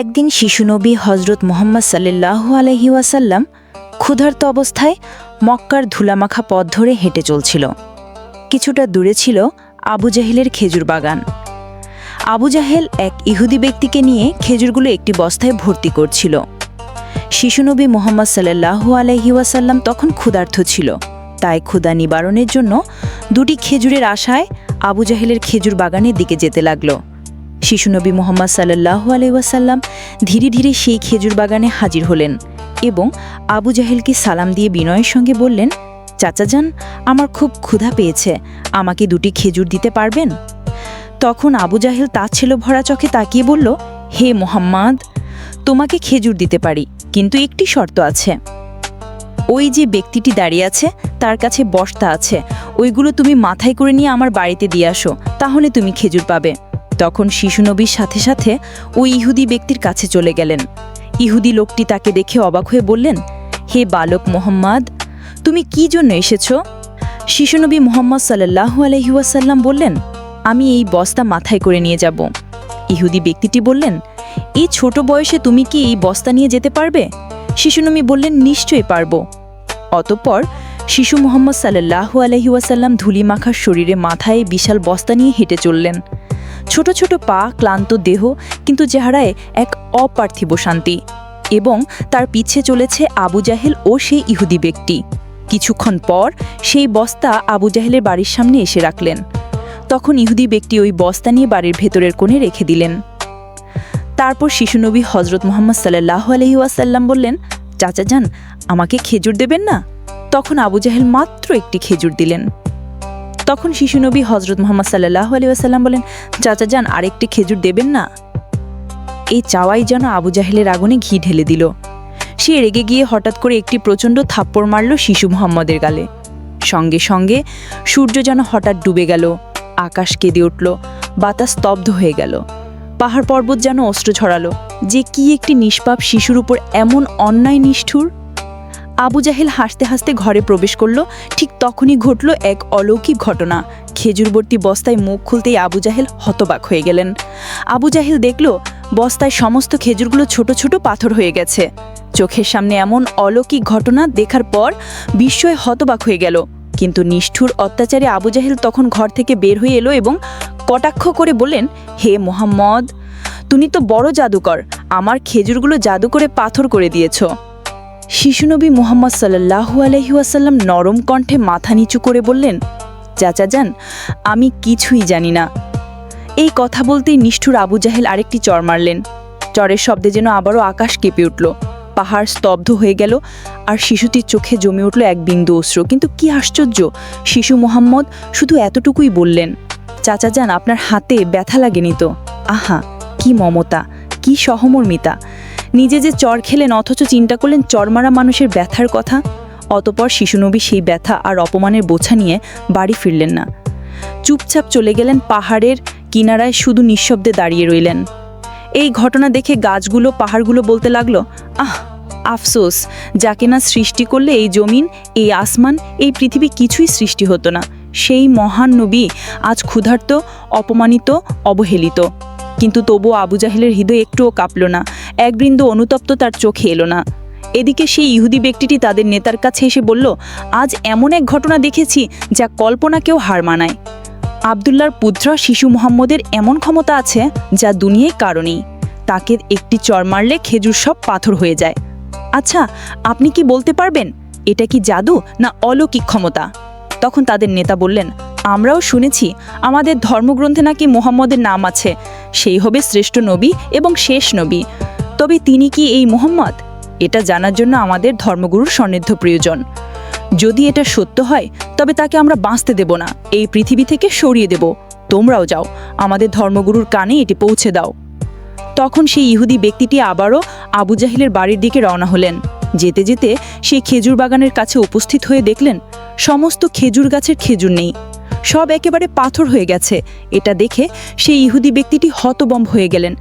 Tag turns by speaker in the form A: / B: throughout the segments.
A: একদিন শিশুনবী হজরত মোহাম্মদ সাল্লাহ আলহি ওয়াসাল্লাম ক্ষুধার্ত অবস্থায় মক্কার ধুলামাখা পথ ধরে হেঁটে চলছিল। কিছুটা দূরে ছিল আবু জাহেলের খেজুর বাগান। আবু জাহেল এক ইহুদি ব্যক্তিকে নিয়ে খেজুরগুলো একটি বস্তায় ভর্তি করছিল। শিশুনবী মোহাম্মদ সাল্লাহু আলহি ওয়াসাল্লাম তখন ক্ষুধার্ত ছিল। তাই ক্ষুধা নিবারণের জন্য দুটি খেজুরের আশায় আবু জাহেলের খেজুর বাগানের দিকে যেতে লাগল। শিশুনবী মোহাম্মদ সাল্লাহু আলহিউসাল্লাম ধীরে ধীরে সেই খেজুর বাগানে হাজির হলেন এবং আবু জাহেলকে সালাম দিয়ে বিনয়ের সঙ্গে বললেন, চাচা যান, আমার খুব ক্ষুধা পেয়েছে, আমাকে দুটি খেজুর দিতে পারবেন? তখন আবু জাহেল তাচ্ছিল ভরা চোখে তাকিয়ে বলল, হে মোহাম্মদ, তোমাকে খেজুর দিতে পারি, কিন্তু একটি শর্ত আছে। ওই যে ব্যক্তিটি দাঁড়িয়ে আছে, তার কাছে বস্তা আছে, ওইগুলো তুমি মাথায় করে নিয়ে আমার বাড়িতে দিয়ে আসো, তাহলে তুমি খেজুর পাবে। তখন শিশু নবীর সাথে সাথে ওই ইহুদি ব্যক্তির কাছে চলে গেলেন। ইহুদি লোকটি তাকে দেখে অবাক হয়ে বললেন, হে বালক মোহাম্মদ, তুমি কি জন্য এসেছ? শিশুনবী মোহাম্মদ সাল্লাহু আলহিউসাল্লাম বললেন, আমি এই বস্তা মাথায় করে নিয়ে যাব। ইহুদি ব্যক্তিটি বললেন এই ছোট বয়সে তুমি কি এই বস্তা নিয়ে যেতে পারবে? শিশুনবী বললেন, নিশ্চয়ই পারব। অতঃপর শিশু মোহাম্মদ সাল্লাহু আলহিউসাল্লাম ধুলি মাখার শরীরে মাথায় বিশাল বস্তা নিয়ে হেঁটে চললেন। ছোট ছোট পা, ক্লান্ত দেহ, কিন্তু চেহারায় এক অপার্থিব শান্তি এবং তার পিছে চলেছে আবু জাহেল ও সেই ইহুদি ব্যক্তি। কিছুক্ষণ পর সেই বস্তা আবু জাহেলের বাড়ির সামনে এসে রাখলেন। তখন ইহুদি ব্যক্তি ওই বস্তা নিয়ে বাড়ির ভেতরের কোণে রেখে দিলেন। তারপর শিশুনবী হজরত মোহাম্মদ সাল্লাহ আলহিউসাল্লাম বললেন, চাচা যান, আমাকে খেজুর দেবেন না? তখন আবু জাহেল মাত্র একটি খেজুর দিলেন। তখন শিশুনবী হজরত মোহাম্মদ সাল্লাহ আলী আসাল্লাম বলেন, চাচা যান, আরেকটি খেজুর দেবেন না? এই চাওয়াই যেন আবু জাহেলের আগুনে ঘি ঢেলে দিল। সে রেগে গিয়ে হঠাৎ করে একটি প্রচণ্ড থাপ্পড় মারল শিশু মোহাম্মদের গালে। সঙ্গে সঙ্গে সূর্য যেন হঠাৎ ডুবে গেল, আকাশ কেঁদে উঠল, বাতাস স্তব্ধ হয়ে গেল। পাহাড় পর্বত যেন অস্ত্র ছড়ালো। যে কি একটি নিষ্পাপ শিশুর উপর এমন অন্যায় নিষ্ঠুর? আবু জাহেল হাসতে হাসতে ঘরে প্রবেশ করল। ঠিক তখনই ঘটল এক অলৌকিক ঘটনা। খেজুরবর্তী বস্তায় মুখ খুলতেই আবু জাহেল হতবাক হয়ে গেলেন। আবু জাহেল দেখল, বস্তায় সমস্ত খেজুরগুলো ছোট ছোট পাথর হয়ে গেছে। চোখের সামনে এমন অলৌকিক ঘটনা দেখার পর বিস্ময়ে হতবাক হয়ে গেল। কিন্তু নিষ্ঠুর অত্যাচারে আবু জাহেল তখন ঘর থেকে বের হয়ে এলো এবং কটাক্ষ করে বললেন, হে মোহাম্মদ, তুমি তো বড় জাদুকর। আমার খেজুরগুলো জাদু করে পাথর করে দিয়েছ। শিশুনবী মোহাম্মদ সাল্লাহু আলহিউসাল্লাম নরম কণ্ঠে মাথা নিচু করে বললেন, চাচা যান, আমি কিছুই জানি না। এই কথা বলতেই নিষ্ঠুর আবু জাহেল আরেকটি চর মারলেন। চরের শব্দে যেন আবারও আকাশ কেঁপে উঠল। পাহাড় স্তব্ধ হয়ে গেল আর শিশুটির চোখে জমে উঠল এক বিন্দু অশ্রু। কিন্তু কি আশ্চর্য, শিশু মোহাম্মদ শুধু এতটুকুই বললেন, চাচা যান, আপনার হাতে ব্যথা লাগেনি তো? আহা, কি মমতা, কি সহমর্মিতা নিজে যে চর খেলেন, অথচ চিন্তা করলেন চরমারা মানুষের ব্যথার কথা। অতপর শিশুনবী সেই ব্যথা আর অপমানের বোঝা নিয়ে বাড়ি ফিরলেন না। চুপচাপ চলে গেলেন পাহাড়ের কিনারায় শুধু নিঃশব্দে দাঁড়িয়ে রইলেন। এই ঘটনা দেখে গাছগুলো, পাহাড়গুলো বলতে লাগল, আহ, আফসোস, যাকে না সৃষ্টি করলে এই জমিন, এই আসমান, এই পৃথিবী কিছুই সৃষ্টি হতো না। সেই মহান নবী আজ ক্ষুধার্ত, অপমানিত, অবহেলিত। কিন্তু তবু আবু জাহেলের হৃদয় একটুও কাঁপল না। একবৃন্দ অনুতপ্ত তার চোখে এলো না। এদিকে সেই ইহুদি ব্যক্তিটি তাদের নেতার কাছে এসে বলল, আজ এমন এক ঘটনা দেখেছি যা কল্পনাকেও হার মানায়। আবদুল্লার পুত্র শিশু মোহাম্মদের এমন ক্ষমতা আছে যা দুনিয়ায় কারণেই তাকে একটি চর মারলে খেজুর সব পাথর হয়ে যায়। আচ্ছা আপনি কি বলতে পারবেন? এটা কি জাদু না অলৌকিক ক্ষমতা? তখন তাদের নেতা বললেন আমরাও শুনেছি আমাদের ধর্মগ্রন্থে নাকি মোহাম্মদের নাম আছে। সেই হবে শ্রেষ্ঠ নবী এবং শেষ নবী। তবে তিনি কি এই মোহাম্মদ? এটা জানার জন্য আমাদের ধর্মগুরুর সন্নিধ্য প্রয়োজন। যদি এটা সত্য হয়, তবে তাকে আমরা বাঁচতে দেব না। এই পৃথিবী থেকে সরিয়ে দেব। তোমরাও যাও, আমাদের ধর্মগুরুর কানে এটি পৌঁছে দাও। তখন সেই ইহুদি ব্যক্তিটি আবারও আবু জাহিলের বাড়ির দিকে রওনা হলেন। যেতে যেতে সেই খেজুর বাগানের কাছে উপস্থিত হয়ে দেখলেন, সমস্ত খেজুর গাছের খেজুর নেই। সব একেবারে পাথর হয়ে গেছে। এটা দেখে সেই ইহুদি ব্যক্তিটি হতবম্ব হয়ে গেলেন।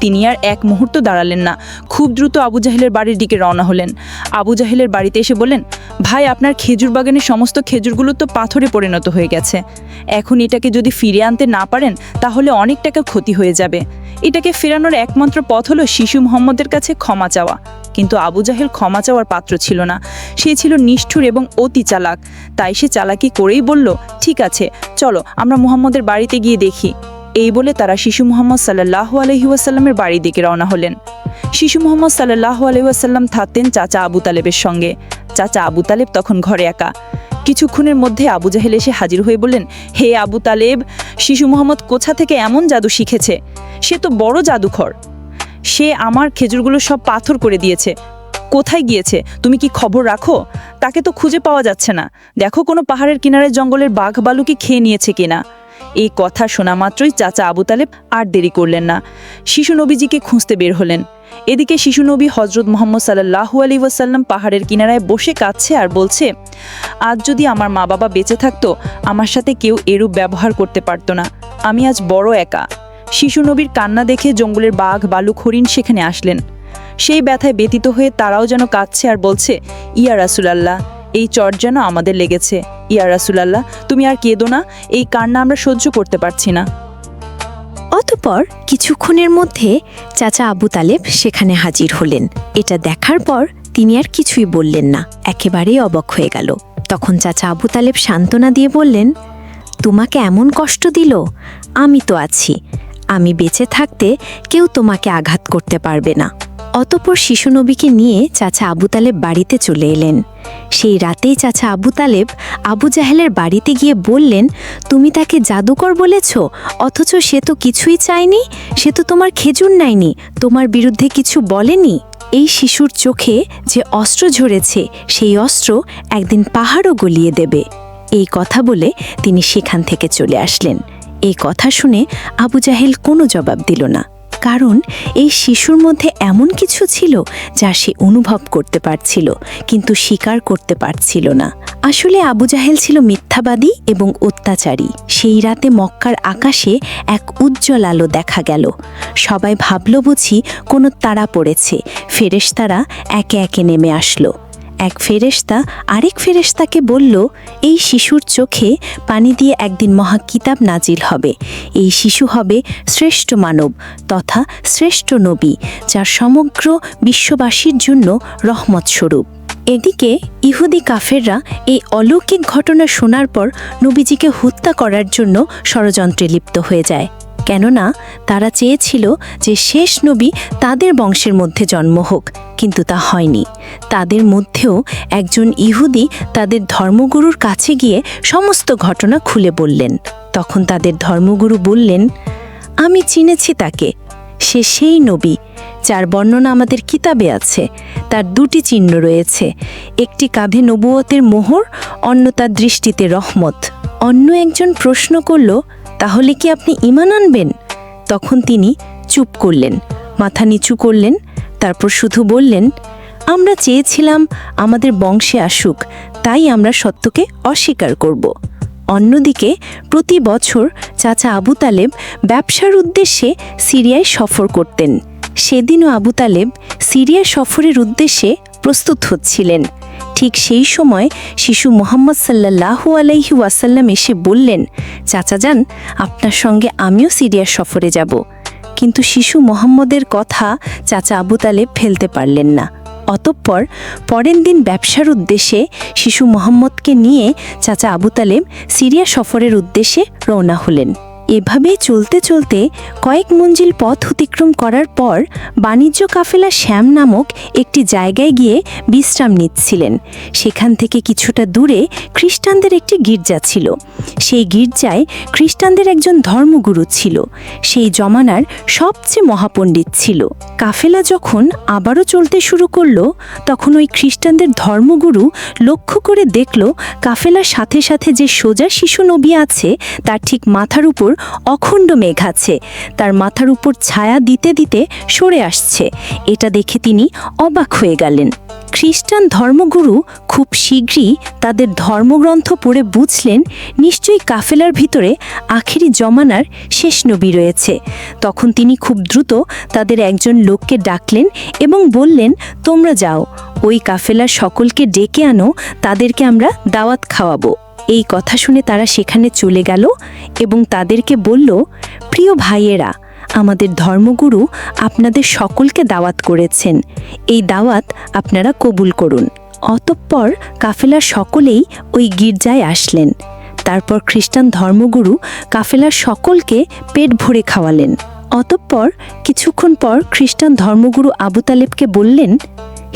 A: তিনি আর এক মুহূর্ত দাঁড়ালেন না। খুব দ্রুত আবু জাহেলের বাড়ির দিকে রওনা হলেন। আবু জাহেলের বাড়িতে এসে বলেন ভাই, আপনার খেজুর বাগানের সমস্ত খেজুরগুলো তো পাথরে পরিণত হয়ে গেছে। এখন এটাকে যদি ফিরে আনতে না পারেন, তাহলে অনেক টাকা ক্ষতি হয়ে যাবে। এটাকে ফেরানোর একমাত্র পথ হলো শিশু মোহাম্মদের কাছে ক্ষমা চাওয়া। কিন্তু আবু জাহেল ক্ষমা চাওয়ার পাত্র ছিল না। সে ছিল নিষ্ঠুর এবং অতি চালাক। তাই সে চালাকি করেই বলল, ঠিক আছে, চলো, আমরা মুহাম্মদের বাড়িতে গিয়ে দেখি। এই বলে তারা শিশু মোহাম্মদ সাল্লাহ আলহিউসাল্লামের বাড়ির দিকে রওনা হলেন। শিশু মোহাম্মদ সাল্লাহ আলহিউসাল্লাম থাকতেন চাচা আবু তালেবের সঙ্গে। চাচা আবু তালেব তখন ঘরে একা। কিছুক্ষণের মধ্যে আবু জাহেল এসে হাজির হয়ে বললেন, হে আবু তালেব, শিশু মোহাম্মদ কোথা থেকে এমন জাদু শিখেছে? সে তো বড় জাদুঘর সে আমার খেজুরগুলো সব পাথর করে দিয়েছে। কোথায় গিয়েছে? তুমি কি খবর রাখো? তাকে তো খুঁজে পাওয়া যাচ্ছে না। দেখো কোনো পাহাড়ের কিনারে জঙ্গলের বাঘ বালুকি খেয়ে নিয়েছে কিনা। এই কথা শোনা মাত্রই চাচা আবু তালেব আর দেরি করলেন না। শিশু নবীজিকে খুঁজতে বের হলেন। এদিকে শিশু নবী হজরত মোহাম্মদ সাল্লাহু আলী ওয়াসাল্লাম পাহাড়ের কিনারায় বসে কাঁদছে আর বলছে, আজ যদি আমার মা বাবা বেঁচে থাকতো, আমার সাথে কেউ এরূপ ব্যবহার করতে পারতো না। আমি আজ বড় একা। শিশু নবীর কান্না দেখে জঙ্গলের বাঘ বালুক হরিণ সেখানে আসলেন। সেই ব্যথায় ব্যতীত হয়ে তারাও যেন কাঁদছে আর বলছে, ইয়া রাসুলাল্লাহ, এই চট যেন আমাদের লেগেছে। ইয়া রাসুলাল্লাহ, তুমি আর কেঁদো না, এই কান্না আমরা সহ্য করতে পারছি না।
B: অতপর কিছুক্ষণের মধ্যে চাচা আবু তালেব সেখানে হাজির হলেন। এটা দেখার পর তিনি আর কিছুই বললেন না। একেবারেই অবাক হয়ে গেল। তখন চাচা আবু তালেব সান্ত্বনা দিয়ে বললেন, তোমাকে এমন কষ্ট দিল? আমি তো আছি। আমি বেঁচে থাকতে কেউ তোমাকে আঘাত করতে পারবে না। অতপর শিশু নবীকে নিয়ে চাচা আবু তালেব বাড়িতে চলে এলেন। সেই রাতেই চাচা আবু তালেব আবু জাহেলের বাড়িতে গিয়ে বললেন, তুমি তাকে জাদুকর বলেছ? অথচ সে তো কিছুই চায়নি, সে তো তোমার খেজুর নেয়নি তোমার বিরুদ্ধে কিছু বলেনি? এই শিশুর চোখে যে অস্ত্র ঝরেছে, সেই অস্ত্র একদিন পাহাড়ও গলিয়ে দেবে। এই কথা বলে তিনি সেখান থেকে চলে আসলেন। এই কথা শুনে আবু জাহেল কোনো জবাব দিল না, কারণ এই শিশুর মধ্যে এমন কিছু ছিল যা সে অনুভব করতে পারছিল, কিন্তু স্বীকার করতে পারছিল না। আসলে আবু জাহেল ছিল মিথ্যাবাদী এবং অত্যাচারী। সেই রাতে মক্কার আকাশে এক উজ্জ্বল আলো দেখা গেল। সবাই ভাবল বুঝি কোনো তারা পড়েছে। ফেরেশতারা একে একে নেমে আসলো। এক ফেরেশতা আরেক ফেরেশতাকে বলল, এই শিশুর চোখে পানি দিয়ে একদিন মহা কিতাব নাজিল হবে। এই শিশু হবে শ্রেষ্ঠ মানব তথা শ্রেষ্ঠ নবী, যার সমগ্র বিশ্ববাসীর জন্য রহমত স্বরূপ। এদিকে ইহুদি কাফেররা এই অলৌকিক ঘটনা শোনার পর নবীজিকে হত্যা করার জন্য ষড়যন্ত্রে লিপ্ত হয়ে যায়। কেননা তারা চেয়েছিল যে শেষ নবী তাদের বংশের মধ্যে জন্ম হোক, কিন্তু তা হয়নি। তাদের মধ্যেও একজন ইহুদি তাদের ধর্মগুরুর কাছে গিয়ে সমস্ত ঘটনা খুলে বললেন। তখন তাদের ধর্মগুরু বললেন, আমি চিনেছি তাকে। সে সেই নবী, যার বর্ণনা আমাদের কিতাবে আছে। তার দুটি চিহ্ন রয়েছে। একটি কাঁধে নবুয়তের মোহর, অন্য তার দৃষ্টিতে রহমত। অন্য একজন প্রশ্ন করল তাহলে কি আপনি ইমান আনবেন? তখন তিনি চুপ করলেন, মাথা নিচু করলেন, তারপর শুধু বললেন, আমরা চেয়েছিলাম আমাদের বংশে আসুক, তাই আমরা সত্যকে অস্বীকার করব। অন্যদিকে প্রতি বছর চাচা আবু তালেব ব্যবসার উদ্দেশ্যে সিরিয়ায় সফর করতেন। সেদিনও আবু তালেব সিরিয়া সফরের উদ্দেশ্যে প্রস্তুত হচ্ছিলেন। ঠিক সেই সময় শিশু মোহাম্মদ সাল্লাহু আলাইহি ওয়াসাল্লাম এসে বললেন, চাচা যান, আপনার সঙ্গে আমিও সিরিয়া সফরে যাব। কিন্তু শিশু মোহাম্মদের কথা চাচা আবু তালেব ফেলতে পারলেন না। অতঃপর পরের দিন ব্যবসার উদ্দেশ্যে শিশু মোহাম্মদকে নিয়ে চাচা আবু তালেব সিরিয়া সফরের উদ্দেশ্যে রওনা হলেন। এভাবেই চলতে চলতে কয়েক মঞ্জিল পথ অতিক্রম করার পর বাণিজ্য কাফেলা শ্যাম নামক একটি জায়গায় গিয়ে বিশ্রাম নিচ্ছিলেন। সেখান থেকে কিছুটা দূরে খ্রিস্টানদের একটি গির্জা ছিল। সেই গির্জায় খ্রিস্টানদের একজন ধর্মগুরু ছিল। সেই জমানার সবচেয়ে মহাপণ্ডিত ছিল। কাফেলা যখন আবারও চলতে শুরু করল, তখন ওই খ্রিস্টানদের ধর্মগুরু লক্ষ্য করে দেখল, কাফেলার সাথে সাথে যে সোজা শিশু নবী আছে, তার ঠিক মাথার উপর অখণ্ড মেঘ আছে। তার মাথার উপর ছায়া দিতে দিতে সরে আসছে। এটা দেখে তিনি অবাক হয়ে গেলেন। খ্রিস্টান ধর্মগুরু খুব শীঘ্রই তাদের ধর্মগ্রন্থ পড়ে বুঝলেন, নিশ্চয়ই কাফেলার ভিতরে আখেরি জমানার শেষ নবী রয়েছে। তখন তিনি খুব দ্রুত তাদের একজন লোককে ডাকলেন এবং বললেন, তোমরা যাও, ওই কাফেলার সকলকে ডেকে আনো, তাদেরকে আমরা দাওয়াত খাওয়াবো। এই কথা শুনে তারা সেখানে চলে গেল এবং তাদেরকে বলল, প্রিয় ভাইয়েরা, আমাদের ধর্মগুরু আপনাদের সকলকে দাওয়াত করেছেন। এই দাওয়াত আপনারা কবুল করুন। অতঃপর কাফেলার সকলেই ওই গির্জায় আসলেন। তারপর খ্রিস্টান ধর্মগুরু কাফেলার সকলকে পেট ভরে খাওয়ালেন। অতঃপর কিছুক্ষণ পর খ্রিস্টান ধর্মগুরু আবু তালেবকে বললেন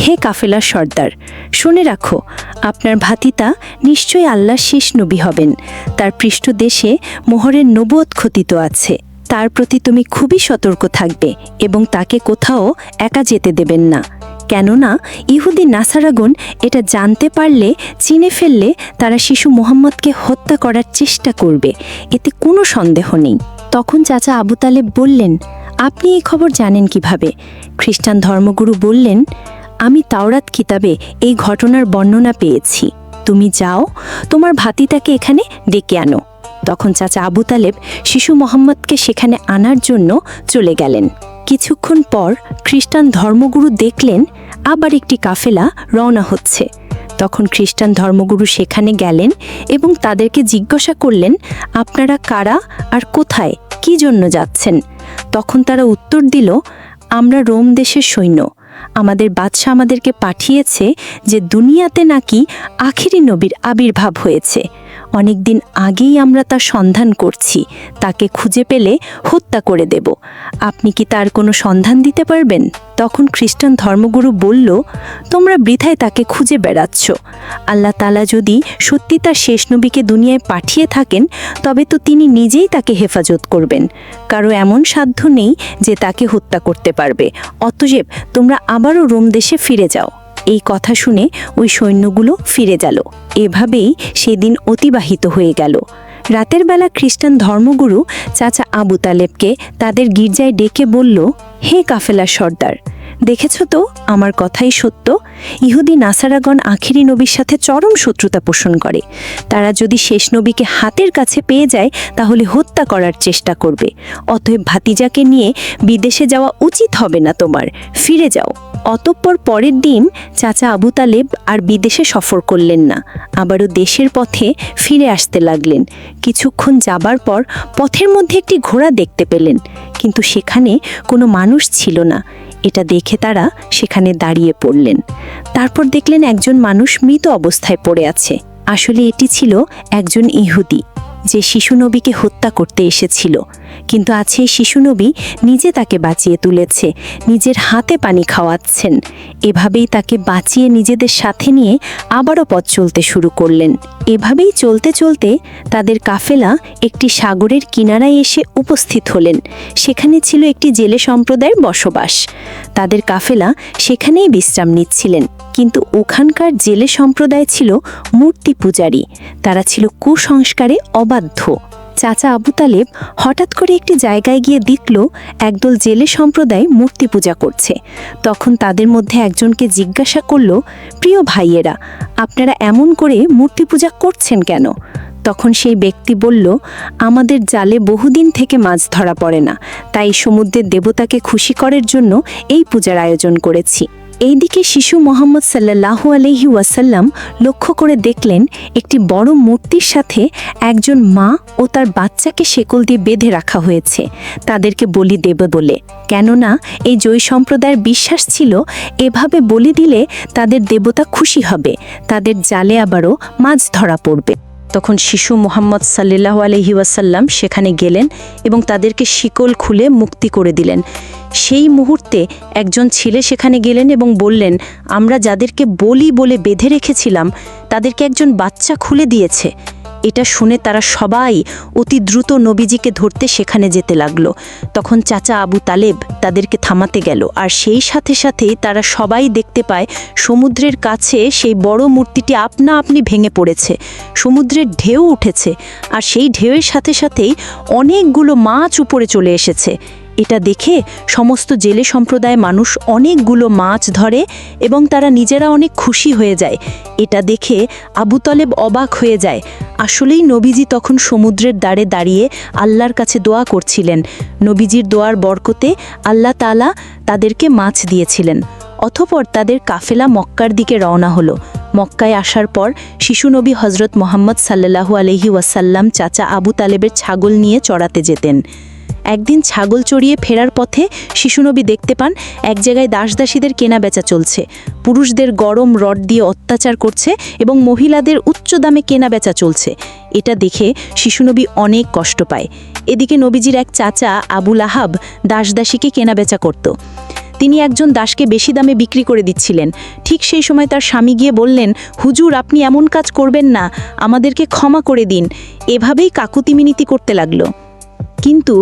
B: হে কাফেলার সর্দার, শুনে রাখো, আপনার ভাতিতা নিশ্চয়ই আল্লাহর শেষ নবী হবেন। তার পৃষ্ঠদেশে মোহরের নবুয়ত খতিত আছে। তার প্রতি তুমি খুবই সতর্ক থাকবে এবং তাকে কোথাও একা যেতে দেবেন না। কেননা ইহুদি নাসারাগণ এটা জানতে পারলে, চিনে ফেললে তারা শিশু মোহাম্মদকে হত্যা করার চেষ্টা করবে। এতে কোনো সন্দেহ নেই। তখন চাচা আবু তালেব বললেন, আপনি এই খবর জানেন কীভাবে? খ্রিস্টান ধর্মগুরু বললেন আমি তাওরাত কিতাবে এই ঘটনার বর্ণনা পেয়েছি। তুমি যাও, তোমার ভাতিটাকে এখানে ডেকে আনো। তখন চাচা আবু তালেব শিশু মোহাম্মদকে সেখানে আনার জন্য চলে গেলেন। কিছুক্ষণ পর খ্রিস্টান ধর্মগুরু দেখলেন আবার একটি কাফেলা রওনা হচ্ছে। তখন খ্রিস্টান ধর্মগুরু সেখানে গেলেন এবং তাদেরকে জিজ্ঞাসা করলেন, আপনারা কারা আর কোথায়? কি জন্য যাচ্ছেন? তখন তারা উত্তর দিল, আমরা রোম দেশের সৈন্য। আমাদের বাদশাহ আমাদেরকে পাঠিয়েছে যে দুনিয়াতে নাকি আখিরি নবীর আবির্ভাব হয়েছে। অনেকদিন আগেই আমরা তার সন্ধান করছি। তাকে খুঁজে পেলে হত্যা করে দেব। আপনি কি তার কোনো সন্ধান দিতে পারবেন? তখন খ্রিস্টান ধর্মগুরু বলল, তোমরা বৃথায় তাকে খুঁজে বেড়াচ্ছ। আল্লাহ তালা যদি সত্যি তার শেষ নবীকে দুনিয়ায় পাঠিয়ে থাকেন, তবে তো তিনি নিজেই তাকে হেফাজত করবেন। কারও এমন সাধ্য নেই যে তাকে হত্যা করতে পারবে। অতজেব তোমরা আবারও রোম দেশে ফিরে যাও। এই কথা শুনে ওই সৈন্যগুলো ফিরে গেল। এভাবেই সেদিন অতিবাহিত হয়ে গেল। রাতের বেলা খ্রিস্টান ধর্মগুরু চাচা আবু তালেবকে তাদের গির্জায় ডেকে বলল, হে কাফেলা সর্দার, দেখেছ তো আমার কথাই সত্য? ইহুদি নাসারাগণ আখিরি নবীর সাথে চরম শত্রুতা পোষণ করে। তারা যদি শেষ নবীকে হাতের কাছে পেয়ে যায়, তাহলে হত্যা করার চেষ্টা করবে। অতএব ভাতিজাকে নিয়ে বিদেশে যাওয়া উচিত হবে না তোমার। ফিরে যাও। অতঃপর পরের দিন চাচা আবু তালেব আর বিদেশে সফর করলেন না। আবারও দেশের পথে ফিরে আসতে লাগলেন। কিছুক্ষণ যাবার পর পথের মধ্যে একটি ঘোড়া দেখতে পেলেন। কিন্তু সেখানে কোনো মানুষ ছিল না। এটা দেখে তারা সেখানে দাঁড়িয়ে পড়লেন। তারপর দেখলেন একজন মানুষ মৃত অবস্থায় পড়ে আছে। আসলে এটি ছিল একজন ইহুদি। যে শিশু নবীকে হত্যা করতে এসেছিল। কিন্তু আছে শিশু নবী নিজে তাকে বাঁচিয়ে তুলেছে, নিজের হাতে পানি খাওয়াচ্ছেন। এভাবেই তাকে বাঁচিয়ে নিজেদের সাথে নিয়ে আবারও পথ চলতে শুরু করলেন। এভাবেই চলতে চলতে তাদের কাফেলা একটি সাগরের কিনারায় এসে উপস্থিত হলেন। সেখানে ছিল একটি জেলে সম্প্রদায়ের বসবাস। তাদের কাফেলা সেখানেই বিশ্রাম নিচ্ছিলেন। কিন্তু ওখানকার জেলে সম্প্রদায় ছিল মূর্তি পূজারী। তারা ছিল কুসংস্কারে অবাধ্য। চাচা আবু তালেব হঠাৎ করে একটি জায়গায় গিয়ে দেখল, একদল জেলে সম্প্রদায় মূর্তি পূজা করছে। তখন তাদের মধ্যে একজনকে জিজ্ঞাসা করল, প্রিয় ভাইয়েরা, আপনারা এমন করে মূর্তি পূজা করছেন কেন? তখন সেই ব্যক্তি বলল, আমাদের জালে বহুদিন থেকে মাছ ধরা পড়ে না, তাই সমুদ্রের দেবতাকে খুশি করার জন্য এই পূজার আয়োজন করেছি। এইদিকে শিশু মোহাম্মদ সাল্লাহ আলহি ওয়াসাল্লাম লক্ষ্য করে দেখলেন একটি বড় মূর্তির সাথে একজন মা ও তার বাচ্চাকে শেকল দিয়ে বেঁধে রাখা হয়েছে। তাদেরকে বলি দেবে বলে। কেননা এই জৈ সম্প্রদায়ের বিশ্বাস ছিল, এভাবে বলি দিলে তাদের দেবতা খুশি হবে। তাদের জালে আবারও মাছ ধরা পড়বে। তখন শিশু মোহাম্মদ সাল্লাহ আলহি ওয়াসাল্লাম সেখানে গেলেন এবং তাদেরকে শিকল খুলে মুক্তি করে দিলেন। সেই মুহূর্তে একজন ছেলে সেখানে গেলেন এবং বললেন, আমরা যাদেরকে বলি বলে বেঁধে রেখেছিলাম, তাদেরকে একজন বাচ্চা খুলে দিয়েছে। এটা শুনে তারা সবাই অতি দ্রুত নবীজিকে ধরতে সেখানে যেতে লাগল। তখন চাচা আবু তালেব তাদেরকে থামাতে গেল আর সেই সাথে সাথেই তারা সবাই দেখতে পায় সমুদ্রের কাছে সেই বড় মূর্তিটি আপনা আপনি ভেঙে পড়েছে। সমুদ্রের ঢেউ উঠেছে আর সেই ঢেউয়ের সাথে সাথেই অনেকগুলো মাছ উপরে চলে এসেছে। এটা দেখে সমস্ত জেলে সম্প্রদায় মানুষ অনেকগুলো মাছ ধরে এবং তারা নিজেরা অনেক খুশি হয়ে যায়। এটা দেখে আবু তলেব অবাক হয়ে যায়। আসলেই নবীজি তখন সমুদ্রের দ্বারে দাঁড়িয়ে আল্লাহর কাছে দোয়া করছিলেন। নবীজির দোয়ার বরকতে আল্লাহ তালা তাদেরকে মাছ দিয়েছিলেন। অথপর তাদের কাফেলা মক্কার দিকে রওনা হলো। মক্কায় আসার পর শিশু নবী হজরত মোহাম্মদ সাল্লাহু আলহি ওয়াসাল্লাম চাচা আবু তালেবের ছাগল নিয়ে চড়াতে যেতেন। একদিন ছাগল চড়িয়ে ফেরার পথে শিশুনবী দেখতে পান, এক জায়গায় দাসদাসীদের কেনা বেচা চলছে। পুরুষদের গরম রড দিয়ে অত্যাচার করছে এবং মহিলাদের উচ্চ দামে কেনা বেচা চলছে। এটা দেখে শিশুনবী অনেক কষ্ট পায়। এদিকে নবীজির এক চাচা আবুল আহাব দাসদাসীকে কেনা বেচা করত। তিনি একজন দাসকে বেশি দামে বিক্রি করে দিচ্ছিলেন। ঠিক সেই সময় তার স্বামী গিয়ে বললেন, হুজুর, আপনি এমন কাজ করবেন না, আমাদেরকে ক্ষমা করে দিন। এভাবেই কাকুতিমিনিতি করতে লাগল। কিন্তু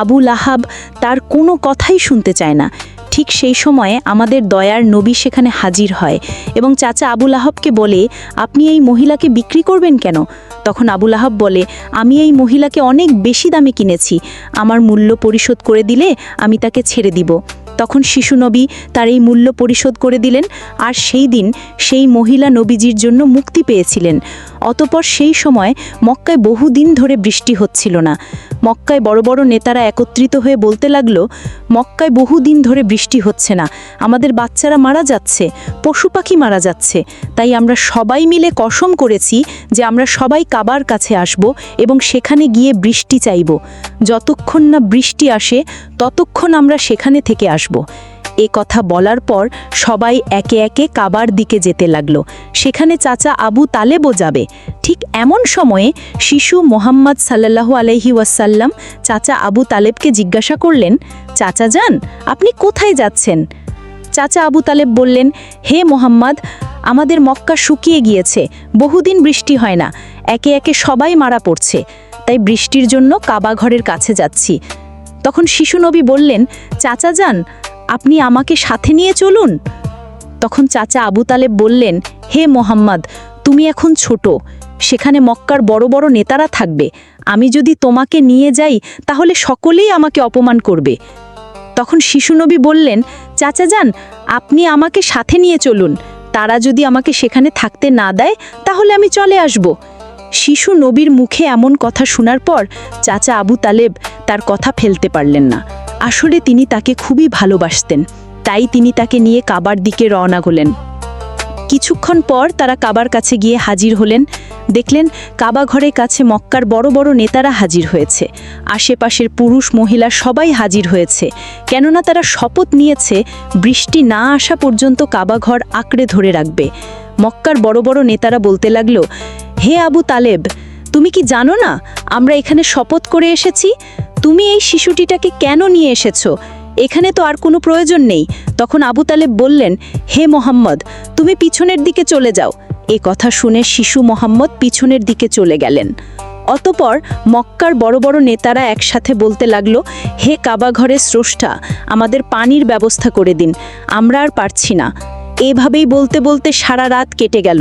B: আবু লাহাব তার কোনো কথাই শুনতে চায় না। ঠিক সেই সময়ে আমাদের দয়ার নবী সেখানে হাজির হয় এবং চাচা আবুল লাহাবকে বলে, আপনি এই মহিলাকে বিক্রি করবেন কেন? তখন আবুল আহাব বলে, আমি এই মহিলাকে অনেক বেশি দামে কিনেছি। আমার মূল্য পরিশোধ করে দিলে আমি তাকে ছেড়ে দিব। তখন শিশু নবী তার এই মূল্য পরিশোধ করে দিলেন, আর সেই দিন সেই মহিলা নবীজির জন্য মুক্তি পেয়েছিলেন। অতপর সেই সময় মক্কায় বহুদিন ধরে বৃষ্টি হচ্ছিল না। মক্কায় বড় বড় নেতারা একত্রিত হয়ে বলতে লাগল, মক্কায় বহুদিন ধরে বৃষ্টি হচ্ছে না। আমাদের বাচ্চারা মারা যাচ্ছে, পশু পাখি মারা যাচ্ছে। তাই আমরা সবাই মিলে কসম করেছি যে আমরা সবাই কাবার কাছে আসব এবং সেখানে গিয়ে বৃষ্টি চাইব। যতক্ষণ না বৃষ্টি আসে ততক্ষণ আমরা সেখানে থেকে আসব। এ কথা বলার পর সবাই একে একে কাবার দিকে যেতে লাগল। সেখানে চাচা আবু তালেবও যাবে। ঠিক এমন সময়ে শিশু মোহাম্মদ সাল্লাল্লাহু আলহি ওয়াসাল্লাম চাচা আবু তালেবকে জিজ্ঞাসা করলেন, চাচা যান, আপনি কোথায় যাচ্ছেন? চাচা আবু তালেব বললেন, হে মোহাম্মদ, আমাদের মক্কা শুকিয়ে গিয়েছে, বহুদিন বৃষ্টি হয় না, একে একে সবাই মারা পড়ছে, তাই বৃষ্টির জন্য কাবা ঘরের কাছে যাচ্ছি। তখন শিশু নবী বললেন, চাচা যান, আপনি আমাকে সাথে নিয়ে চলুন। তখন চাচা আবু তালেব বললেন, হে মোহাম্মদ, তুমি এখন ছোট, সেখানে মক্কার বড় বড় নেতারা থাকবে। আমি যদি তোমাকে নিয়ে যাই, তাহলে সকলেই আমাকে অপমান করবে। তখন শিশু নবী বললেন, চাচা যান, আপনি আমাকে সাথে নিয়ে চলুন। তারা যদি আমাকে সেখানে থাকতে না দেয়, তাহলে আমি চলে আসব। শিশু নবীর মুখে এমন কথা শোনার পর চাচা আবু তালেব তার কথা ফেলতে পারলেন না। আসলে তিনি তাকে খুবই ভালোবাসতেন। তাই তিনি তাকে নিয়ে কাবার দিকে রওনা হলেন। কিছুক্ষণ পর তারা কাবার কাছে গিয়ে হাজির হলেন। দেখলেন কাবা ঘরের কাছে মক্কার বড় বড় নেতারা হাজির হয়েছে। আশেপাশের পুরুষ মহিলা সবাই হাজির হয়েছে। কেননা তারা শপথ নিয়েছে, বৃষ্টি না আসা পর্যন্ত কাবা ঘর আঁকড়ে ধরে রাখবে। মক্কার বড় বড় নেতারা বলতে লাগল হে আবু তালেব, তুমি কি জানো না আমরা এখানে শপথ করে এসেছি? তুমি এই শিশুটিটাকে কেন নিয়ে এসেছ? এখানে তো আর কোনো প্রয়োজন নেই। তখন আবু তালেব বললেন, হে মোহাম্মদ, তুমি পিছনের দিকে চলে যাও। এ কথা শুনে শিশু মোহাম্মদ পিছনের দিকে চলে গেলেন। অতপর মক্কার বড় বড় নেতারা একসাথে বলতে লাগল, হে কাবা ঘরের স্রষ্টা, আমাদের পানির ব্যবস্থা করে দিন, আমরা আর পারছি না। এভাবেই বলতে বলতে সারা রাত কেটে গেল,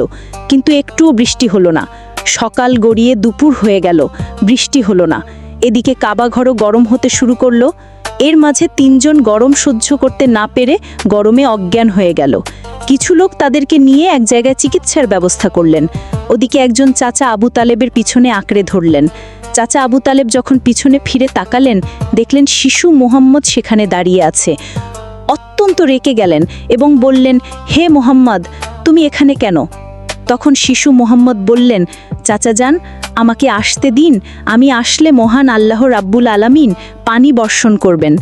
B: কিন্তু একটুও বৃষ্টি হলো না। সকাল গড়িয়ে দুপুর হয়ে গেল, বৃষ্টি হলো না। এদিকে কাবা ঘরও গরম হতে শুরু করল। এর মাঝে তিনজন গরম সহ্য করতে না পেরে গরমে অজ্ঞান হয়ে গেল। কিছু লোক তাদেরকে নিয়ে এক জায়গায় চিকিৎসার ব্যবস্থা করলেন। ওদিকে একজন চাচা আবু তালেবের পিছনে আঁকড়ে ধরলেন। চাচা আবু তালেব যখন পিছনে ফিরে তাকালেন, দেখলেন শিশু মোহাম্মদ সেখানে দাঁড়িয়ে আছে। অত্যন্ত রেকে গেলেন এবং বললেন, হে মোহাম্মদ, তুমি এখানে কেন? তখন শিশু মোহাম্মদ বললেন, চাচা যান, আমাকে আসতে দিন, আমি আসলে মহান আল্লাহ রাব্বুল আলামিন পানি বর্ষণ করবেন।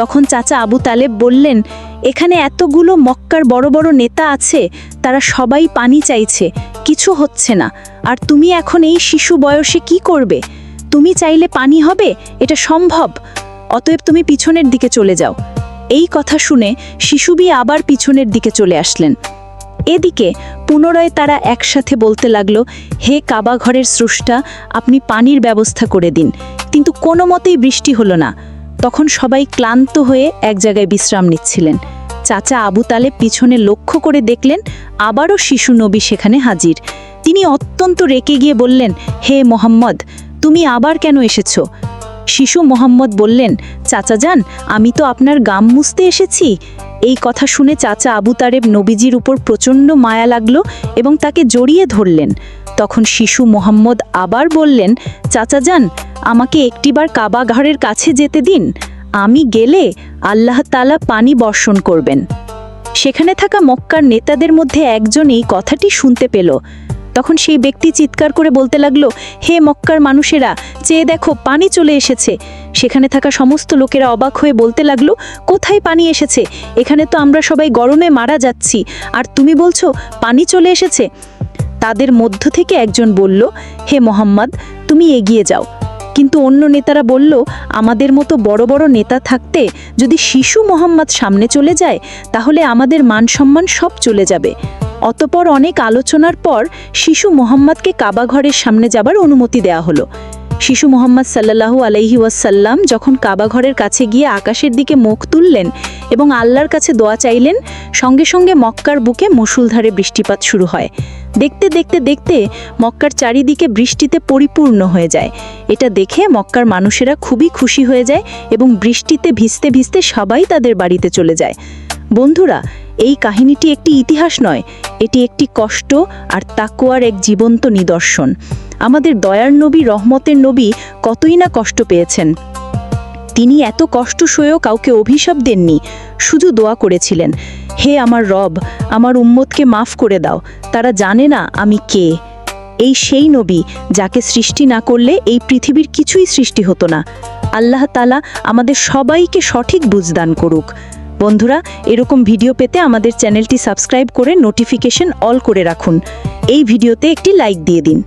B: তখন চাচা আবু তালেব বললেন, এখানে এতগুলো মক্কার বড় বড় নেতা আছে, তারা সবাই পানি চাইছে, কিছু হচ্ছে না, আর তুমি এখন এই শিশু বয়সে কি করবে? তুমি চাইলে পানি হবে, এটা সম্ভব, অতএব তুমি পিছনের দিকে চলে যাও। এই কথা শুনে শিশুবি আবার পিছনের দিকে চলে আসলেন। এদিকে পুনরায় তারা একসাথে বলতে লাগল, হে কাবা ঘরের স্রষ্টা, আপনি পানির ব্যবস্থা করে দিন। কিন্তু কোনো মতেই বৃষ্টি হলো না। তখন সবাই ক্লান্ত হয়ে এক জায়গায় বিশ্রাম নিচ্ছিলেন। চাচা আবু তালেব পিছনে লক্ষ্য করে দেখলেন, আবারও শিশু নবী সেখানে হাজির। তিনি অত্যন্ত রেকে গিয়ে বললেন, হে মোহাম্মদ, তুমি আবার কেন এসেছ? শিশু মোহাম্মদ বললেন, চাচা যান, আমি তো আপনার গাম মুছতে এসেছি। এই কথা শুনে চাচা আবু তারেব নবীজির উপর প্রচণ্ড মায়া লাগল এবং তাকে জড়িয়ে ধরলেন। তখন শিশু মোহাম্মদ আবার বললেন, চাচা যান, আমাকে একটিবার কাবা ঘরের কাছে যেতে দিন। আমি গেলে আল্লাহ তালা পানি বর্ষণ করবেন। সেখানে থাকা মক্কার নেতাদের মধ্যে একজন এই কথাটি শুনতে পেল। তখন সেই ব্যক্তি চিৎকার করে বলতে লাগল, হে মক্কার মানুষেরা চেয়ে দেখো পানি চলে এসেছে। সেখানে থাকা সমস্ত লোকেরা অবাক হয়ে বলতে লাগল, কোথায় পানি এসেছে? এখানে তো আমরা সবাই গরমে মারা যাচ্ছি। আর তুমি বলছো, পানি চলে এসেছে? তাদের মধ্য থেকে একজন বলল, হে মোহাম্মদ, তুমি এগিয়ে যাও। কিন্তু অন্য নেতারা বলল, আমাদের মতো বড় বড় নেতা থাকতে যদি শিশু মোহাম্মদ সামনে চলে যায়, তাহলে আমাদের মান সম্মান সব চলে যাবে। অতপর অনেক আলোচনার পর শিশু মোহাম্মদকে কাবা ঘরের সামনে যাবার অনুমতি দেওয়া হলো। শিশু মোহাম্মদ সাল্লাল্লাহু আলাইহি ওয়াসাল্লাম যখন কাবা ঘরের কাছে গিয়ে আকাশের দিকে মুখ তুললেন এবং আল্লাহর কাছে দোয়া চাইলেন, সঙ্গে সঙ্গে মক্কার বুকে মুষলধারে বৃষ্টিপাত শুরু হয়। দেখতে দেখতে দেখতে মক্কার চারিদিকে বৃষ্টিতে পরিপূর্ণ হয়ে যায়। এটা দেখে মক্কার মানুষেরা খুবই খুশি হয়ে যায় এবং বৃষ্টিতে ভিজতে ভিজতে সবাই তাদের বাড়িতে চলে যায়। বন্ধুরা এই কাহিনীটি একটি ইতিহাস নয়, এটি একটি কষ্ট আর তাকুয়ার এক জীবন্ত নিদর্শন। আমাদের দয়ার নবী, রহমতের নবী কতই না কষ্ট পেয়েছেন। তিনি এত কষ্ট সয়েও কাউকে অভিশাপ দেননি, শুধু দোয়া করেছিলেন, হে আমার রব, আমার উম্মতকে মাফ করে দাও, তারা জানে না আমি কে। এই সেই নবী যাকে সৃষ্টি না করলে এই পৃথিবীর কিছুই সৃষ্টি হতো না। আল্লাহ তালা আমাদের সবাইকে সঠিক বুঝদান করুক। বন্ধুরা, এরকম ভিডিও পেতে আমাদের চ্যানেলটি সাবস্ক্রাইব করে নোটিফিকেশন অল করে রাখুন। এই ভিডিওতে একটি লাইক দিয়ে দিন।